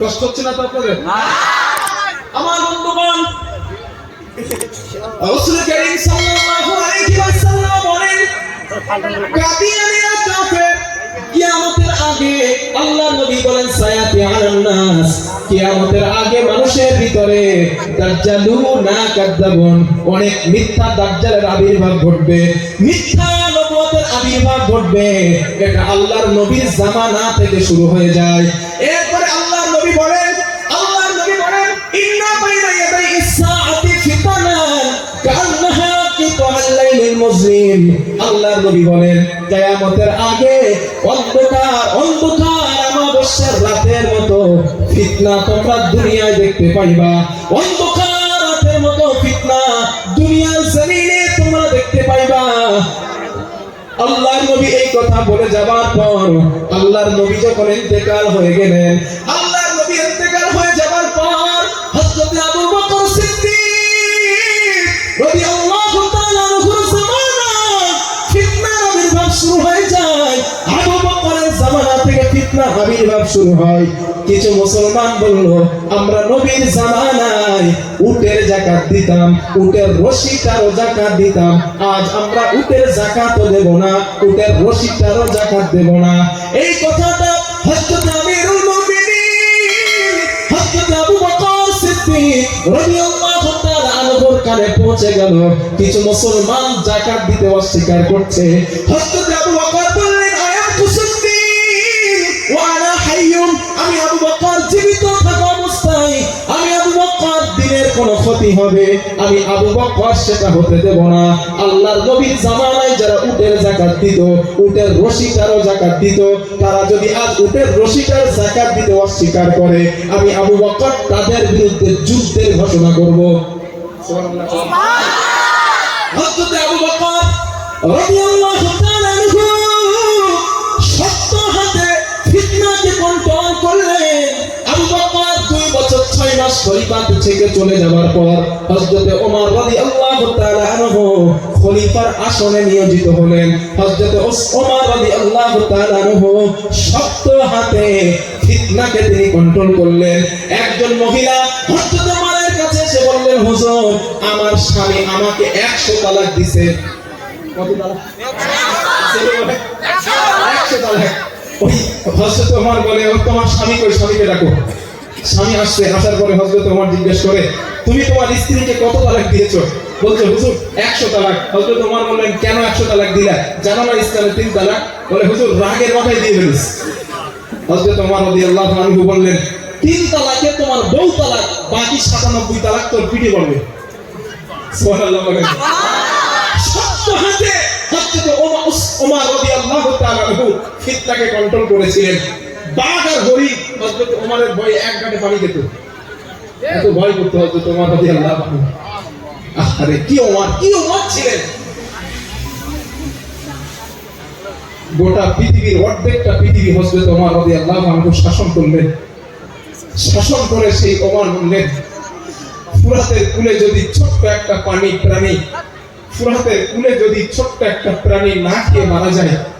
কষ্ট হচ্ছে না তো আপনাদের আমার বন্ধুগণ রাসূল করিম সাল্লাল্লাহু আলাইহি ওয়াসাল্লাম বলেন কাদিয়ানিয়া কাফের কিয়ামতের আগে আল্লাহ নবী বলেন সায়াতি আলান কিয়ামতের আগে মানুষের ভিতরে কাদ্দাবুন অনেক মিথ্যা দাজ্জালের আবির্ভাব ঘটবে মিথ্যা নবুয়তের আবির্ভাব ঘটবে এটা আল্লাহর নবীর জামানা থেকে শুরু হয়ে যায়। এরপরে আল্লাহর নবী বলেন কিয়ামতের আগে অন্ধকার অন্ধকার অমাবস্যার রাতের মতো ফিতনা তোমরা দুনিয়ায় দেখতে পাইবা। অন্ধকার রাতের মতো ফিতনা দুনিয়ার জমিনে তোমরা দেখতে পাইবা। আল্লাহর নবী এই কথা বলে যাবার পর আল্লাহর নবী যখন ইন্তেকাল হয়ে গেলেন আল্লাহর থেকে ফিতনার আবির্ভাব শুরু হয়। কিছু মুসলমান বলল, আমরা নবীর জামানায় উটের জাকাত দিতাম, উটের রশিটারও জাকাত দিতাম। আজ আমরা উটের জাকাতও দেব না, উটের রশিটারও জাকাত দেব না। এই কথাটা হযরত আমিরুল মুমিনিন, হযরত আবু বকর সিদ্দিক রাদিয়াল্লাহু তাআলা আনহুর কানে পৌঁছে গেল। কিছু মুসলমান জাকাত দিতে অস্বীকার করছে। হযরত ক্ষতি হবে আমি আবু বকর সেটা হতে দেব না। আল্লাহর নবীর জামানায় যারা উটের জাকাত দিত উটের রশিটারও জাকাত দিত। তারা যদি আজ উটের রশিটার জাকাত দিতে অস্বীকার করে আমি আবু বকর তাদের বিরুদ্ধে যুদ্ধের ঘোষণা করব। হযরত আবু বকর রাদিয়াল্লাহু নিয়োজিত হলেন। হযরত ওমর শক্ত হাতে ফিতনাকে তিনি কন্ট্রোল করলেন। একজন মহিলা আমার স্বামী আমাকে 100 তালাক দিছে। কত তালাক? ছেলে বলে, 100 তালাক। ওই হযরত ওমর বলে স্বামী আসছে, আসার পরে হযরত ওমর জিজ্ঞেস করে, তুমি তোমার স্ত্রীকে কত তালাক দিয়েছ? বলছে, হুজুর 100 তালাক। হযরত ওমর বললেন, কেন 100 তালাক দিলা? জানো না ইসলামে তিন তালাক? বলে, হুজুর, রাগের মাথায় দিয়ে ফেলিস হযরত ওমর রাদিয়াল্লাহু আনহু বললেন, তিন তালাকে তোমার বউ তালাক, বাকি 97 তালাক তোর পিঠে পড়বে। সুবহানাল্লাহ বলেন। রাদিয়াল্লাহু তাআলা কন্ট্রোল করেছিলেন। গাঁটে পৃথিবীর অর্ধেকটা পৃথিবী হযরত ওমর রাদিয়াল্লাহু আনহু শাসন করলেন। শাসন করে সেই ওমর বললেন, ফুরাতের কুলে যদি ছোট্ট একটা পানি প্রাণী, ফুরাতের কুলে যদি ছোট্ট একটা প্রাণী না খেয়ে মারা যায়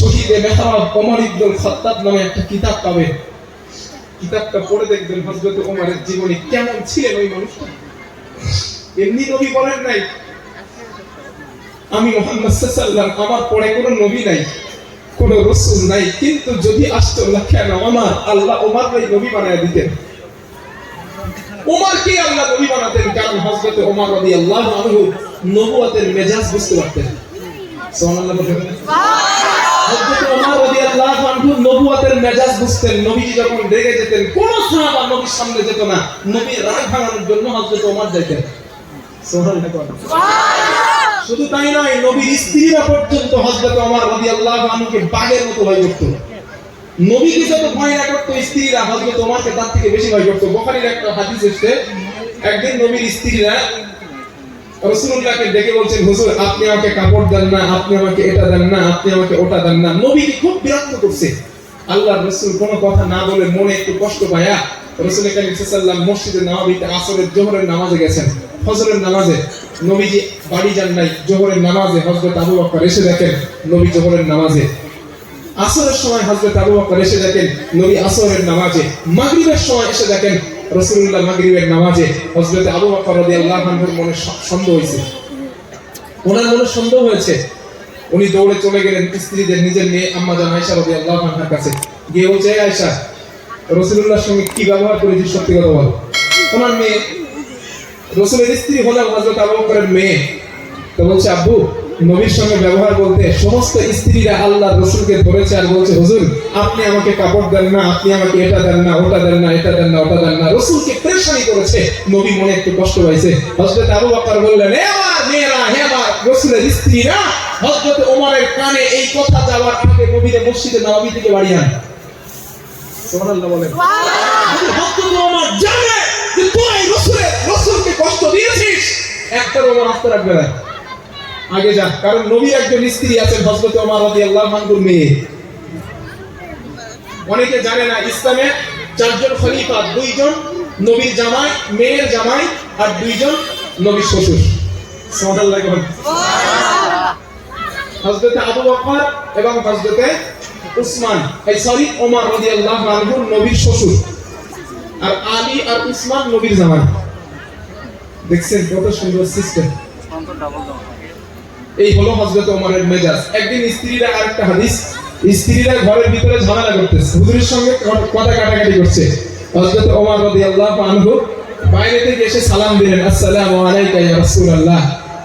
শহীদে মেহরাব ওমর ইবনুল খাত্তাব নামে একটা কিতাব পাবে। কিতাবটা পড়ে দেখবেন হযরত ওমরের জীবনে কেমন ছিলেন ওই মানুষটা। এমনি নবী বলেন নাই, আমি মোহাম্মদ সাল্লাল্লাহু আমার পরে কোনো নবী নাই, কোন রসুল নাই, কিন্তু যদি আসতো না আমার আল্লাহ ওমার ভাই নবী বানায় দিতেন। ওমর কে আল্লাহ নবী বানাতেন, কারণ হযরত ওমর রাদিয়াল্লাহু আনহু নবুয়তের মেজাজ বুঝতে পারতেন। সুবহানাল্লাহ। হযরত ওমর রাদিয়াল্লাহু আনহু নবুয়তের মেজাজ বুঝতেন নবীজি যখন রেগে যেতেন কোন সাহাবা নবীর সামনে যেত না নবী রাগ ভাঙানোর জন্য হযরত ওমর যেতেন শুধু তাই নয় নবীর স্ত্রীরা পর্যন্ত হযরত ওমর রাদিয়াল্লাহু আনহুকে বাঘের মতো ভয় করত। নবীকে যত ভয় না করতো স্ত্রীরা হজরত তোমাকে তার থেকে বেশি ভয় করতো। বোখারির একটা হাদিস এসছে একদিন নবীর স্ত্রীরা রসুল্লাহকে ডেকে বলছেন, হুজুর, আপনি আমাকে কাপড় দেন না, আপনি আমাকে এটা দেন না, আপনি আমাকে ওটা দেন না। নবীকে খুব বিরক্ত করছে। আল্লাহ রসুল কোনো কথা না বলে মনে একটু কষ্ট পায়া রসুল করিম সাল্লাম মসজিদে নববীতে আসরের জোহরের নামাজে গেছেন। ফজরের নামাজে নবীজি বাড়ি যান নাই, জোহরের নামাজে হযরত আবু বকর এসে দেখেন, নবী জোহরের নামাজে। আসরের সময় হযরত আবু বকর এসে দেখেন, নবী আসরের নামাজে। মাগরিবের সময় এসে দেখেন রাসূলুল্লাহ মাগরিবের নামাজে হজরত আবু বকর রাদিয়াল্লাহু আনহুর মনে সন্দেহ হয়েছে। ওনার মনে সন্দেহ হয়েছে, উনি দৌড়ে চলে গেলেন স্ত্রীদের নিজের মেয়ে আম্মা জান আয়েশা রাদিয়াল্লাহু আনহার কাছে। গিয়ে বলছে "এই আয়েশা, রাসূলুল্লাহর সঙ্গে কি ব্যবহার করেছি সত্যি কথা বলো। ওনার মেয়ে, রসুলের স্ত্রী হলেন হজরত আবু বকরের মেয়ে। তো বলছে, আব্বু নবীর সঙ্গে ব্যবহার বলতে সমস্ত স্ত্রীরা আল্লাহ রসুলকে ধরেছে আর বলছে হুজুর আপনি আমাকে কাপড় দেন না আপনি আমাকে এটা দেন না ওটা দেন না এটা দেন না ওটা দেন না। রসুলকে পরেশানি করেছে। নবী মনে একটু কষ্ট পাইছে। আবু বকর বললেন মেয়েরা রসুলের স্ত্রীরা ওমরের কানে এই কথা যাওয়ার আগে নবীরে মসজিদে নববী থেকে বাড়ি আন। সুবহানাল্লাহ বলেন। হযরত ওমর জানে যে তুই রসুলের রসুলকে কষ্ট দিয়েছিস। একটার ওমর আস্তে রাখবে না। আগে যা কারণ নবী একজন স্ত্রী আছেন হযরত ওমর রাদিয়াল্লাহু আনহুর মেয়ে। অনেকে জানে না ইসলামে চারজন খলিফা দুইজন নবীর জামাই মেয়ের জামাই আর দুইজন নবীর শ্বশুর। সুবহানাল্লাহ। হযরত আবু বকর এবং হযরত উসমান এই সরি ওমর রাদিয়াল্লাহু আনহু নবীর শ্বশুর। আর আলী আর উসমান নবীর জামাই। দেখছেন কত সুন্দর সিস্টেম এই হলো হযরত ওমরের মেজাজ। একদিন স্ত্রীরা আরেকটা হাদিস, স্ত্রীরা ঘরের ভিতরে ঝামেলা করতেছে। হুজুরের সঙ্গে কথা কাটাকাটি করছে। হযরত ওমর রাদিয়াল্লাহু আনহু বাইরে থেকে এসে সালাম দিলেন, আসসালামু আলাইকা ইয়া রাসূলুল্লাহ।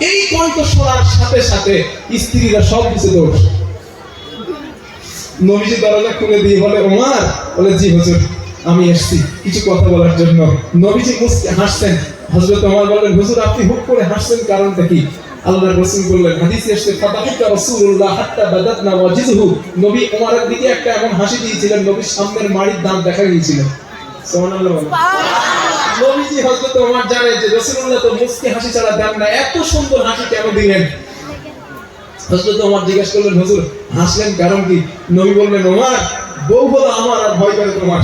এই কণ্ঠ শোনার সাথে সাথে স্ত্রীরা সব কিছু দৌড় নবীজি দরজা খুলে দিয়ে বলে, ওমর? বলে, জি হুজুর, আমি এসেছি কিছু কথা বলার জন্য। নবীজি মুসকে হাসছেন। হজরত ওমর বললেন, হুজুর, আপনি হুক করে হাসছেন কারণটা কি? আল্লাহর রাসূল বললেন হাদিসে ফাদাহিকা রাসূলুল্লাহ হাত্তা বাদাতনা নবী ওমরের দিকে একটা এমন হাসি দিয়েছিলেন নবীর সামনের মাড়ির দাঁত দেখা গিয়েছিল সুবহানাল্লাহ নবীজি হযরত ওমর জানে যে রাসূলুল্লাহ তো মুসকে হাসি ছাড়া দেন না এত সুন্দর হাসি কেন দিলেন? হযরত ওমর জিজ্ঞেস করলেন হুজুর হাসলেন কারণ কি? নবী বললেন ওমর বউ হলো আমার আর ভয় করে তোমার।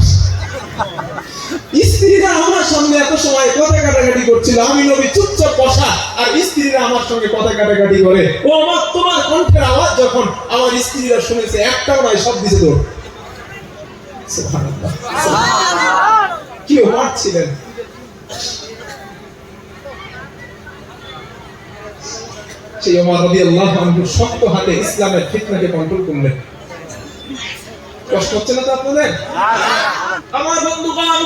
স্ত্রীরা আমার সঙ্গে এত সময় কথা কাটাকাটি করছিল। আমি নবী চুপচাপ বসা আর স্ত্রীরা আমার সঙ্গে কথা কাটাকাটি করে। ও আমার তোমার কণ্ঠের আওয়াজ যখন আমার স্ত্রীরা শুনেছে, একটাও নয়, সব দিছে কি ওমর ছিলেন? সেই ওমর রাদিয়াল্লাহু আনহু শক্ত হাতে ইসলামের ফিতনাকে কন্ট্রোল করলেন। কষ্ট হচ্ছে না তো আপনাদের? আমার বন্ধুগণ,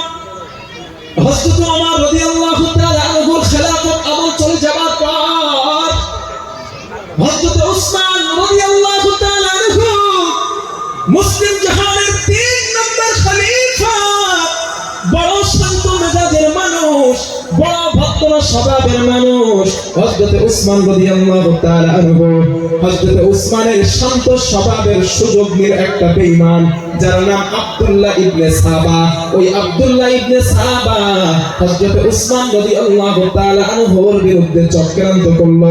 হযরত ওমর রাদিয়াল্লাহু তাআলা আনহুর খেলাফত আমল চলে যাবার পর, হযরত উসমান রাদিয়াল্লাহু তাআলা মুসলিম জাহানের তিন নম্বর খলিফা, বড় শান্ত মেজাজের মানুষ, বড় স্বভাবের মানুষ, হযরত উসমান হযরত উসমানের শান্ত স্বভাবের সুযোগ নিয়ে একটা বেঈমান, যার নাম আব্দুল্লাহ ইবনে সাবা। ওই আব্দুল্লাহ ইবনে উসমান চক্রান্ত করল।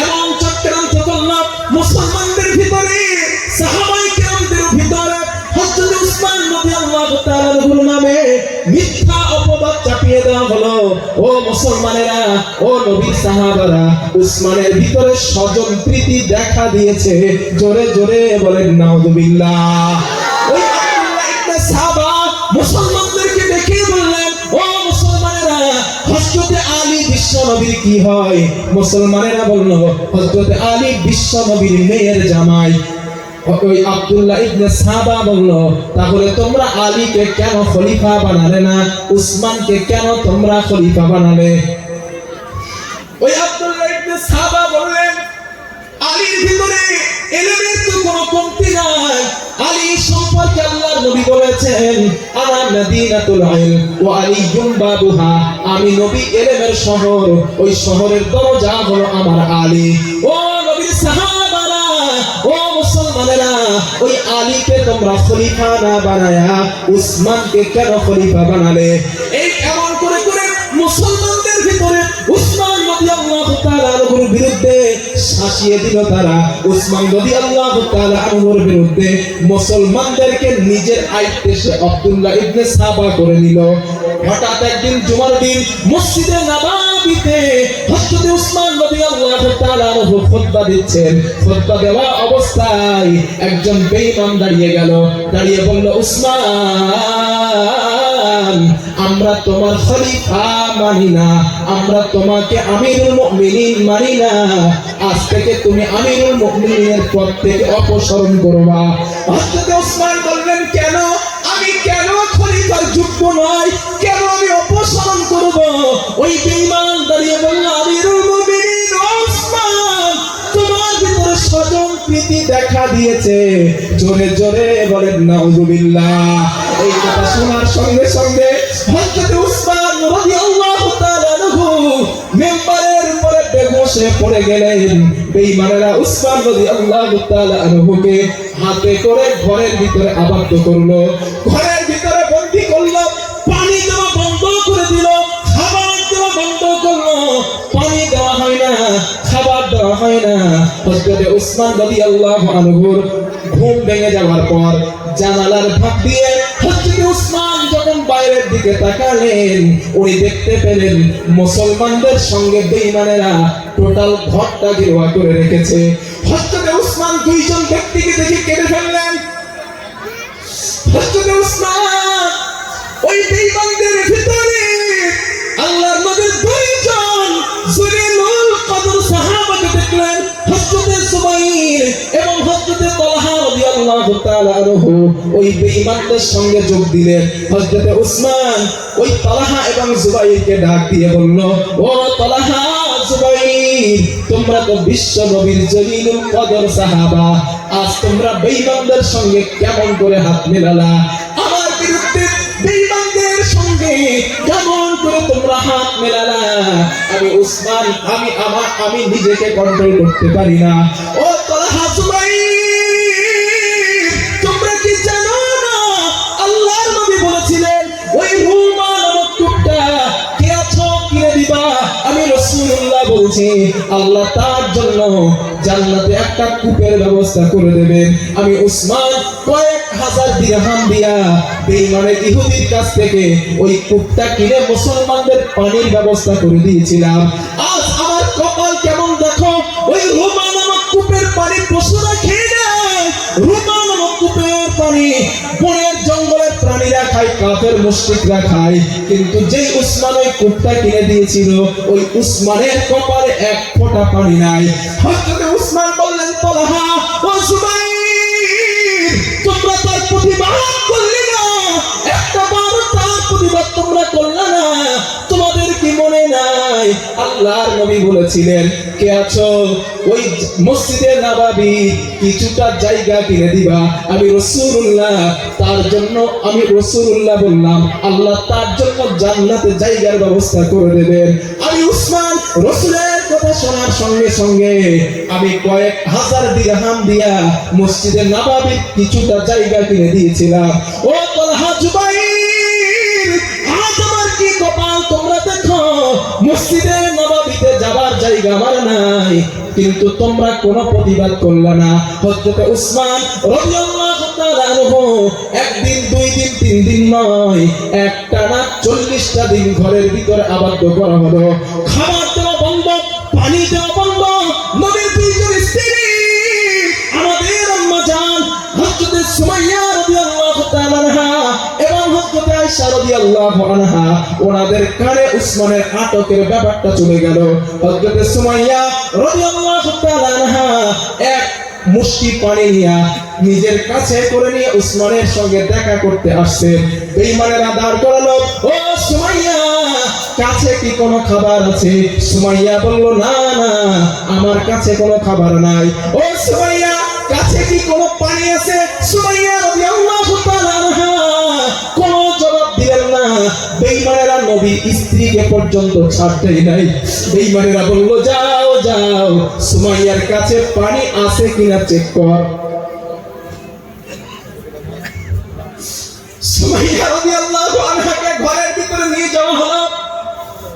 এমন চক্রান্ত করল মুসলমানদের দেওয়া হলো, ও মুসলমানেরা, ও নবী সাহাবারা, উসমানের ভিতরে প্রীতি দেখা দিয়েছে। জোরে জোরে বলেন নবীর কি হয়? মুসলমানেরা বলল আলী বিশ্ব নবীর মেয়ের জামাই। ওই আব্দুল্লাহ ইবনে সাবা বলল, তাহলে তোমরা আলীকে কেন খলিফা বানালে না? উসমানকে কেন তোমরা খলিফা বানালে? ওই আব্দুল্লাহ ইবনে সাবা বললেন, আলীর ভিতরে এলেমের তো কোনো কমতি নাই। আলী সম্পর্কে আল্লাহর নবী বলেছেন বাবুহা। আমি নবী এলেমের শহর, ওই শহরের দরজা হলো আমার আলী। ও নবীর সাহাবারা ও না ওই আলীকে তোমরা খলিফা না বানায়া উসমানকে কেন খলিফা বানালে? এই এমন করে করে মুসলমানদের ভিতরে উসমান বিরুদ্ধে শাসিয়ে দিল তারা। উসমান রাদিয়াল্লাহু তাআলা আনহুর বিরুদ্ধে মুসলমানদেরকে নিজের আইতে সে আব্দুল্লাহ ইবনে সাবা করে নিল। হঠাৎ একদিন জুমার দিন মসজিদে নবাবিতে হযরত উসমান রাদিয়াল্লাহু তাআলা আনহু খুতবা দিচ্ছেন। খুতবা দেওয়া অবস্থায় একজন বেঈমান দাঁড়িয়ে গেল। দাঁড়িয়ে বলল, উসমান! আমরা তোমার খলিফা মানি না, আমরা তোমাকে আমিরুল মুমিনিন মানি না। আজ থেকে তুমি আমিরুল মুমিনিনের পদ থেকে অপসারণ করবা। হযরত ওসমান বললেন, কেন? আমি কেন খলিফার যোগ্য নয়? কেন আমি অপসারণ করব? ওই বেঈমান দাঁড়িয়ে বলল আমিরুল মুমিনিন ওসমান তোমার ভিতরে স্বজন প্রীতি দেখা দিয়েছে। জোরে জোরে বলেন, নাউজুবিল্লাহ। এই কথা শোনার সঙ্গে সঙ্গে পড়ে গেলেন। উসমান আনহুকে হাতে করে ঘরের ভিতরে আবদ্ধ করল। ঘরের ভিতরে করল, পানি দেওয়া বন্ধ করে দিল, খাবার দেওয়া বন্ধ করল। পানি দেওয়া হয় না, খাবার দেওয়া হয় না। হযরত উসমান রাদিয়াল্লাহু আনহুর ঘুম ভেঙে যাওয়ার পর জানালার ভাগ দিয়ে বাইরের দিকে তাকালেন, উনি দেখতে পেলেন মুসলমানদের সঙ্গে বেঈমানেরা টোটাল ঘরটা গেরোয়া করে রেখেছে। হস্তকে উসমান দুইজন ব্যক্তিকে দেখে কেটে ফেললেন। হস্তকে উসমান ওই বেঈমানদের ভিতরে ওই বেঈমানদের সঙ্গে যোগ দিলেন। হযরত উসমান ওই এবং জুবাইরকে ডাক দিয়ে বলল, ও জুবাইর, তোমরা তো বিশ্ব নবীর জলিলুল কদর সাহাবা। আজ তোমরা বেঈমানদের সঙ্গে কেমন করে হাত মেলালা? আমার বিরুদ্ধে বেঈমানদের সঙ্গে কেমন করে তোমরা হাত মেলালা? আমি উসমান, আমি আমার, আমি নিজেকে কন্ট্রোল করতে পারি না। ও জান্নাতে একটা কূপের ব্যবস্থা করে দেবেন। আমি উসমান কয়েক হাজার দিরহাম দিয়া বেঈমানের ইহুদির কাছ থেকে ওই কূপটা কিনে মুসলমানদের পানির ব্যবস্থা করে দিয়েছিলাম। আজ আমার কপাল কেমন দেখো? ওই রোমা নামক কূপের পানি পশুরা খেয়ে নেয়। রোমা নামক কূপের পানি বনের জঙ্গলের প্রাণীরা খায়, কাফের মুশরিকরা খায়। কিন্তু যেই উসমান ওই কূপটা কিনে দিয়েছিল, ওই উসমানের কপালে এক ফোঁটা পানি নাই। হযরত বললেন, তলহা ও তোমরা তার প্রতিবাদ করলে না। একটা বার তার প্রতিবাদ তোমরা করলে না। তোমাদের কি মনে নাই? আল্লাহর নবী বলেছিলেন, কে আছো? ওই মসজিদে নাবাবি, কিছুটা জায়গা কিনে দিবা। আমি রসুল্লাহ তার জন্য আমি রসুল্লাহ বললাম, আল্লাহ তার জন্য জান্নাতে জায়গার ব্যবস্থা করে দেবেন। আমি উসমান, রসুলের শোনার সঙ্গে সঙ্গে আমি কয়েক হাজার দিরহাম দিয়া মসজিদে নাবাবি কিছুটা জায়গা কিনে দিয়েছিলাম। ও তলহা জুবাইর, আজ আমার কি কপাল তোমরা দেখো? নবাবিতে যাবার জায়গা আমার নাই, কিন্তু তোমরা কোনো প্রতিবাদ করলে না। হযরত উসমান রাদিয়াল্লাহু তাআলা আনহু একদিন, দুই দিন, তিন দিন নয় একটানা চল্লিশটা দিন ঘরের ভিতরে আবদ্ধ করা হলো। খাবার ওনাদের কানে উসমানের আটকের ব্যাপারটা চলে গেল। সুমাইয়া এক মুষ্টি পানি নিয়ে নিজের কাছে করে নিয়ে উসমানের সঙ্গে দেখা করতে আসছে। বেঈমানের আদার করালো, ও সুমাইয়া কাছে কি কোনো খাবার আছে? সুমাইয়া বলল, না না, আমার কাছে কোনো খাবার নাই। ও সুমাইয়া, কাছে কি কোনো পানি আছে? সুমাইয়া রাদিয়াল্লাহু তাআলা কোন জবাব দিলেন না। বেঈমানেরা নবী স্ত্রীকে পর্যন্ত ছাড়তেই নাই। বেঈমানেরা বলল, যাও যাও, সুমাইয়ার কাছে পানি আছে কিনা চেক কর। সুমাইয়া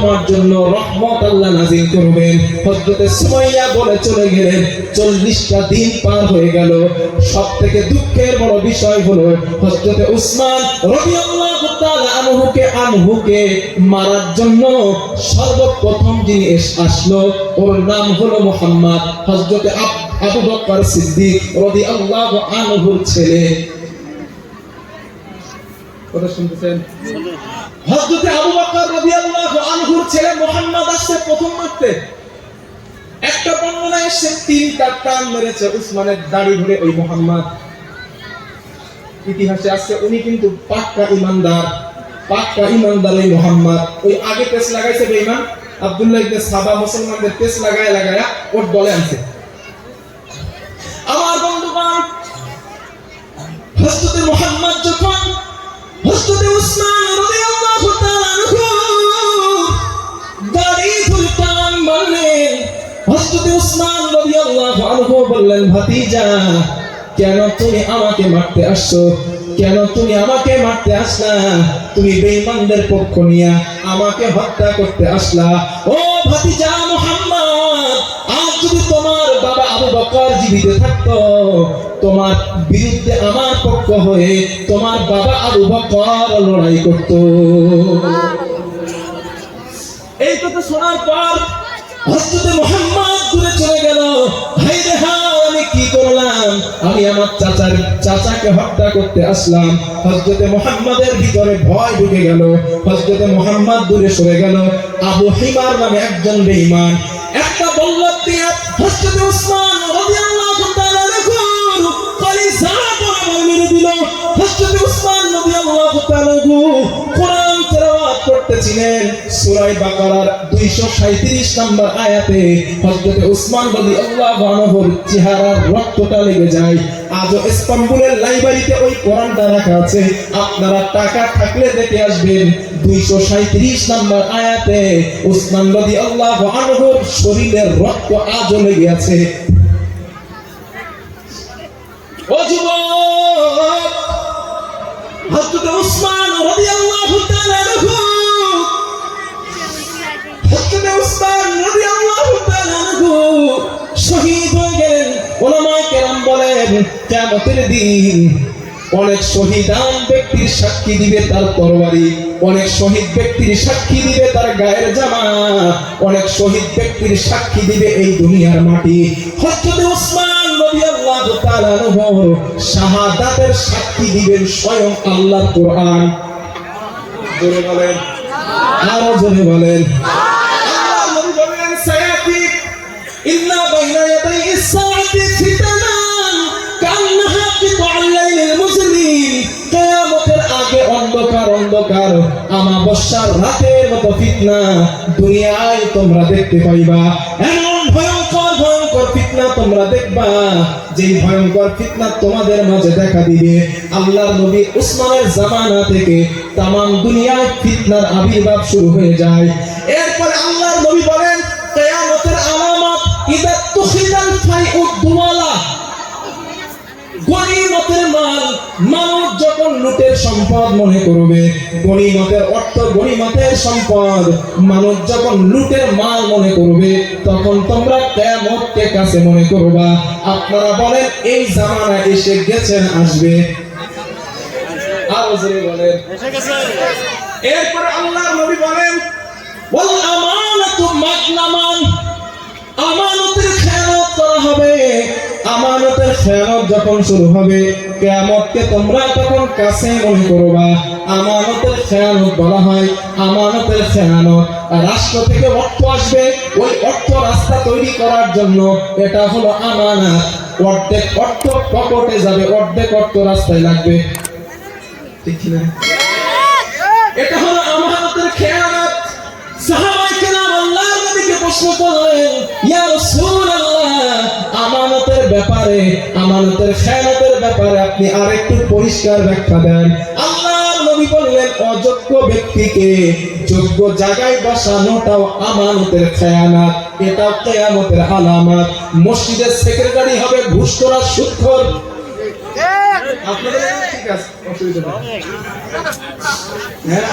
তোমার জন্য রহমত আল্লাহ নাজিল করবেন। হযরতে সুমাইয়া বলে চলে গেলেন, চল্লিশটা দিন পার হয়ে গেল। সব থেকে দুঃখের বড় বিষয় হলো হযরতে উসমান তাআলা আনহুকে আনহুকে মারার জন্য সর্বপ্রথম যিনি আসলো, ওর নাম হলো মুহাম্মদ হযরতে আব- বকর সিদ্দিক আনহুর ছেলে। কথা শুনতেছেন? আবু বকর রাদিয়াল্লাহু আনহুর ছেলে মুহাম্মদ আসছে প্রথম একটা বর্ণনা টান মেরেছে, উসমানের দাড়ি ধরে ওই ইতিহাসে আছে উনি কিন্তু পাক্কা ইমানদার পাক্কা ইমানদার ওই ওই আগে পেস লাগাইছে বেঈমান আব্দুল্লাহ ইবনে সাবা, মুসলমানদের পেস লাগায় লাগায়া ওর দলে আনছে। আমার বন্ধুগণ, হযরতে মুহাম্মদ যখন হযরতে উসমান রাদিয়াল্লাহু উসমান রাদিয়াল্লাহু আনহু বললেন, ভাতিজা, কেন তুমি আমাকে মারতে আসছো? কেন তুমি আমাকে মারতে আসলা? তুমি বেঈমানদের পক্ষ নিয়ে আমাকে হত্যা করতে আসলা। ও ভাতিজা মুহাম্মদ, আজ যদি তোমার বকর জীবিত থাকতো, তোমার বিরুদ্ধে আমার পক্ষ হয়ে তোমার বাবা আবু বকর লড়াই করত। এই কথা শোনার পর হযরতে মুহাম্মদ দূরে চলে গেল। আমি কি করলাম? আমি আমার চাচার, চাচাকে হত্যা করতে আসলাম। হযরতে মুহাম্মাদের ভিতরে ভয় ঢুকে গেল। হযরতে মুহাম্মদ দূরে সরে গেল। আবু হিমার নামে একজন বেঈমান। একটা বল্লভ দিয়ে উসমান তেলাওয়াত করতেছিলেন সূরা বাকারার 237 নম্বর আয়াতে হযরতে উসমান রাদিয়াল্লাহু আনহুর চেহারার রক্তটা লেগে যায়। আজও ইস্তাম্বুলের লাইব্রেরিতে ওই কোরআনটা রাখা আছে। আপনারা টাকা থাকলে দেখে আসবেন 237 নম্বর আয়াতে উসমান রাদিয়াল্লাহু আনহুর শরীরের রক্ত আজও লেগে আছে। কিয়ামতের দিন অনেক শহীদান ব্যক্তির সাক্ষী দিবে তার তরবারি, অনেক শহীদ ব্যক্তির সাক্ষী দিবে তার গায়ের জামা, অনেক শহীদ ব্যক্তির সাক্ষী দিবে এই দুনিয়ার মাটি। হযরত উসমান তাআলা শাহাদাতের সাক্ষী দিবেন স্বয়ং আল্লাহর কোরআন। জোরে বলেন, আরও জোরে বলেন। আমাবস্যার রাতের মতো ফিতনা দুনিয়ায় তোমরা দেখতে পাইবা। এমন ভয়ঙ্কর ভয়ঙ্কর ফিতনা তোমরা দেখবা, যেই ভয়ঙ্কর ফিতনা তোমাদের মাঝে দেখা দিবে। আল্লাহর নবী উসমানের জামানা থেকে তাম দুনিয়ায় ফিতনার আবির্ভাব শুরু হয়ে যায়। এরপরে মানুষ যখন লুটের সম্পদ মনে করবে গনিমতের অর্থ গনিমতের সম্পদ। মানুষ যখন লুটের মাল মনে করবে, তখন তোমরা কেমতকে কাছে মনে করবা। আপনারা বলেন, এই জামানা এসে গেছেন, আসবে। এরপর আল্লাহর নবী বলেন আমানতের খেয়ানত করা হবে। আমানতের খেয়ানত যখন শুরু হবে, কেয়ামতকে তোমরা তখন কাছে মনে করবা। আমানতের খেয়ানত বলা হয়, আমানতের খেয়ানত। রাষ্ট্র থেকে অর্থ আসবে, ওই অর্থ রাস্তা তৈরি করার জন্য এটা হলো আমানত। অর্ধেক অর্থ পকেটে যাবে, অর্ধেক অর্থ রাস্তায় লাগবে। ঠিক না এটা প্রশ্ন করলেন ইয়া রাসূলুল্লাহ, আমানতের ব্যাপারে, আমানতের খেয়ানতের ব্যাপারে আপনি আরেকটু পরিষ্কার ব্যাখ্যা দেন। অযোগ্য ব্যক্তিকে যোগ্য জায়গায় বসানোটাও আমানতের খেয়ানাত, এটাও কেয়ামতের আলামত। মসজিদের সেক্রেটারি হবে ঘুষ করা সুক্ষর আপনাদের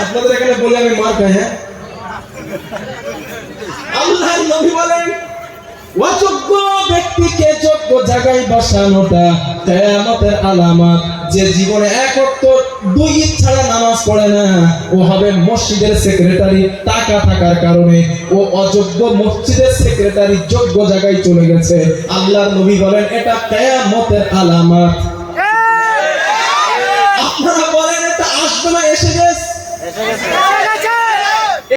আপনাদের এখানে বলে হ্যাঁ, আমি মার খাই হ্যাঁ? আল্লাহর নবী বলেন অযোগ্য ব্যক্তিকে যোগ্য জায়গায় বসানোটা কেয়ামতের আলামত। যে জীবনে এক অক্ত দুই ছাড়া নামাজ পড়ে না ও হবে মসজিদের সেক্রেটারি টাকা থাকার কারণে। ও অযোগ্য মসজিদের সেক্রেটারি যোগ্য জায়গায় চলে গেছে। আল্লাহর নবী বলেন এটা কেয়ামতের আলামত। আপনারা বলেন এটা আসবে না এসে গেছে।